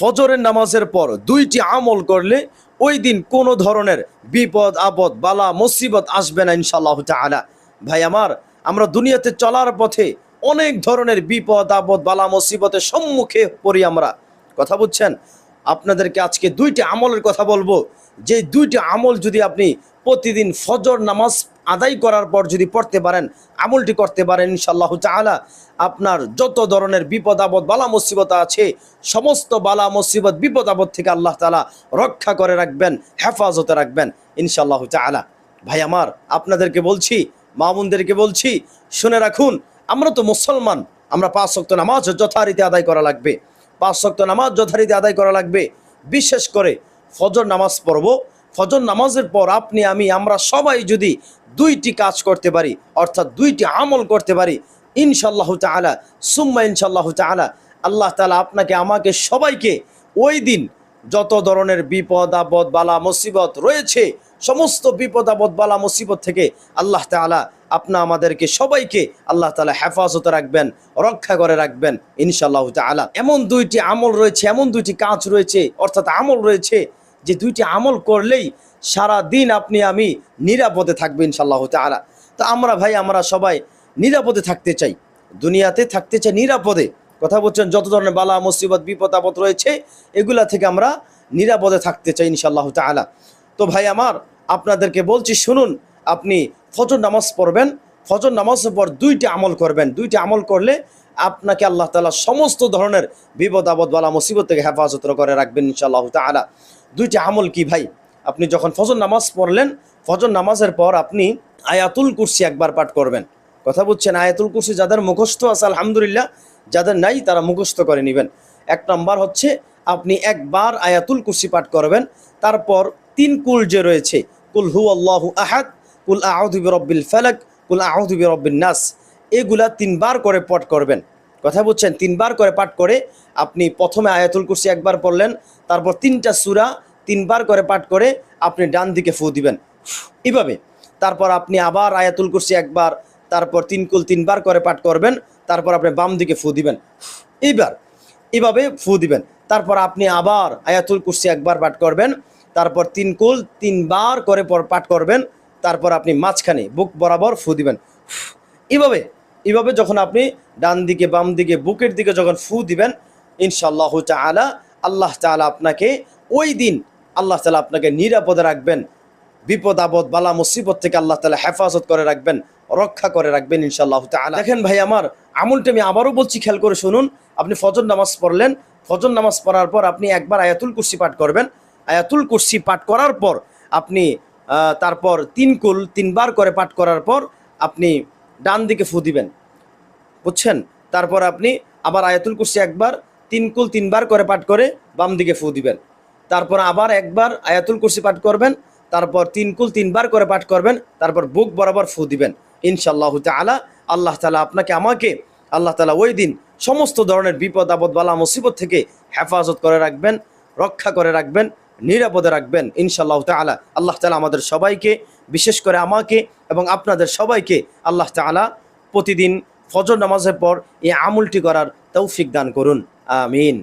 ফজরের নামাজের পর দুইটি আমল করলে ওই দিন কোনো ধরনের বিপদ, আপদ, বালা, মুসিবত আসবে না ইনশাল্লাহ তাআলা। ভাই আমার, আমরা দুনিয়াতে চলার পথে অনেক ধরনের বিপদ, আপদ, বালা, মুসিবতের সম্মুখে পড়ি আমরা। কথা বুঝছেন? আপনাদেরকে আজকে দুইটি আমলের কথা বলব। যে দুইটি আমল যদি আপনি প্রতিদিন ফজর নামাজ আদায় করার পর যদি পড়তে পারেন, আমলটি করতে পারেন ইনশাল্লাহ তাআলা। আপনার যত ধরনের বিপদ আপদ, বালা মুসিবত আছে, সমস্ত বালা মুসিবত, বিপদ আপদ থেকে আল্লাহ তালা রক্ষা করে রাখবেন, হেফাজতে রাখবেন ইনশাল্লাহ তাআলা। ভাই আমার, আপনাদেরকে বলছি, মামুনদেরকে বলছি, শুনে রাখুন, আমরা তো মুসলমান, আমরা পাঁচ শক্ত নামাজ যথারীতি আদায় করা লাগবে। পাঁচ শক্ত নামাজ যথারীতি আদায় করা লাগবে। বিশেষ করে ফজর নামাজ পড়ব ফজর নামাজের পর আপনি, আমি, আমরা সবাই যদি দুইটি কাজ করতে পারি, অর্থাৎ দুইটি আমল করতে পারি ইনশাল্লাহ তাআলা, সুম্মা ইনশাল্লাহ তাআলা, আল্লাহ তালা আপনাকে, আমাকে সবাইকে ওই দিন যত ধরনের বিপদ, আপদ, বালা, মুসিবত রয়েছে, সমস্ত বিপদ, আপদ, বালা, মুসিবত থেকে আল্লাহ তাআলা আপনা আমাদেরকে সবাইকে আল্লাহ তাআলা হেফাজতে রাখবেন, রক্ষা করে রাখবেন, ইনশাআল্লাহ তাআলা। এমন দুইটি আমল রয়েছে, এমন দুইটি কাজ রয়েছে, অর্থাৎ আমল রয়েছে যে দুইটি আমল করলেই সারা দিন আপনি, আমি নিরাপদে থাকবে ইনশাআল্লাহ তাআলা। তো আমরা ভাই, আমরা সবাই নিরাপদে থাকতে চাই। দুনিয়াতে থাকতে চাই নিরাপদে। কথা বলছেন, যত ধরনের বালা, মুসিবত, বিপদ, আপদ রয়েছে, এগুলা থেকে আমরা নিরাপদে থাকতে চাই ইনশাআল্লাহ তাআলা। তো ভাই, আমার আপনাদেরকে বলছি, শুনুন, আপনি ফজর নামাজ পড়বেন, ফজর নামাজের পর দুইটি আমল করবেন। দুইটি আমল করলে আপনাকে আল্লাহ তাআলা সমস্ত ধরনের বিপদ, আপদ, বালা, মুসিবত থেকে হেফাজত করে রাখবেন ইনশাআল্লাহ তাআলা। দুইটি আমল কি ভাই? আপনি যখন ফজর নামাজ পড়লেন, ফজর নামাজের পর আপনি আয়াতুল কুরসি একবার পাঠ করবেন। কথা বুঝছেন? আয়াতুল কুরসি যাদের মুখস্থ আছে, আলহামদুলিল্লাহ, যাদের নাই তারা মুখস্থ করে নেবেন। এক নম্বর হচ্ছে, আপনি একবার আয়াতুল কুরসি পাঠ করবেন, তারপর তিন কুল যে রয়েছে, কুল হু আল্লাহু আহাদ, কুল আউযু বিরব্বিল ফালাক, কুল আউযু বিরব্বিন নাস, এগুলা তিনবার করে পাঠ করবেন। কথা বুঝছেন? তিনবার করে পাঠ করে আপনি প্রথমে আয়াতুল কুরসি একবার পড়লেন, তারপর তিনটা সূরা তিনবার করে পাঠ করে আপনি ডান দিকে ফু দিবেন। এভাবে তারপর আপনি আবার আয়াতুল কুরসি একবার, তারপর তিনকুল তিনবার করে পাঠ করবেন, তারপর আপনি বাম দিকে ফু দিবেন। এইবার এভাবে ফু দিবেন। তারপর আপনি আবার আয়াতুল কুরসি একবার পাঠ করবেন, তারপর তিনকুল তিনবার করে পর পাঠ করবেন, তারপর আপনি মাঝখানে বুক বরাবর ফু দিবেন। এভাবে এভাবে যখন আপনি ডান দিকে, বাম দিকে, বুকের দিকে যখন ফু দিবেন ইনশাল্লাহ তাআলা আল্লাহ তাআলা আপনাকে ওই দিন আল্লাহ তালা আপনাকে নিরাপদে রাখবেন। বিপদ, আপদ, বালা, মুসিবত থেকে আল্লাহ তাআলা হেফাজত করে রাখবেন, রক্ষা করে রাখবেন ইনশাআল্লাহ তাআলা। দেখেন ভাই, আমার আমলটা আমি আবারও বলছি, খেয়াল করে শুনুন। আপনি ফজর নামাজ পড়লেন, ফজর নামাজ পড়ার পর আপনি একবার আয়াতুল কুরসি পাঠ করবেন। আয়াতুল কুরসি পাঠ করার পর আপনি তারপর তিন কুল, তিনবার করে পাঠ করার পর আপনি ডান দিকে ফু দিবেন। বুঝছেন? তারপর আপনি আবার আয়াতুল কুরসি একবার, তিন কুল তিনবার করে পাঠ করে বাম দিকে ফু দিবেন। তারপর আবার একবার আয়াতুল কুরসি পাঠ করবেন, তারপর তিন কুল তিনবার করে পাঠ করবেন, তারপর বুক বরাবর ফু দিবেন। ইনশাল্লাহ তাআলা, আল্লাহ তালা আপনাকে, আমাকে, আল্লাহ তালা ওই দিন সমস্ত ধরনের বিপদ, আপদ, বালা, মুসিবত থেকে হেফাজত করে রাখবেন, রক্ষা করে রাখবেন। নিরাপদে রাখবেন ইনশাল্লাহ তালা আল্লাহ তালা আমাদের সবাইকে, বিশেষ করে আমাকে এবং আপনাদের সবাইকে আল্লাহ তালা প্রতিদিন ফজর নামাজের পর এই আমুলটি করার তৌফিক দান করুন। আমিন।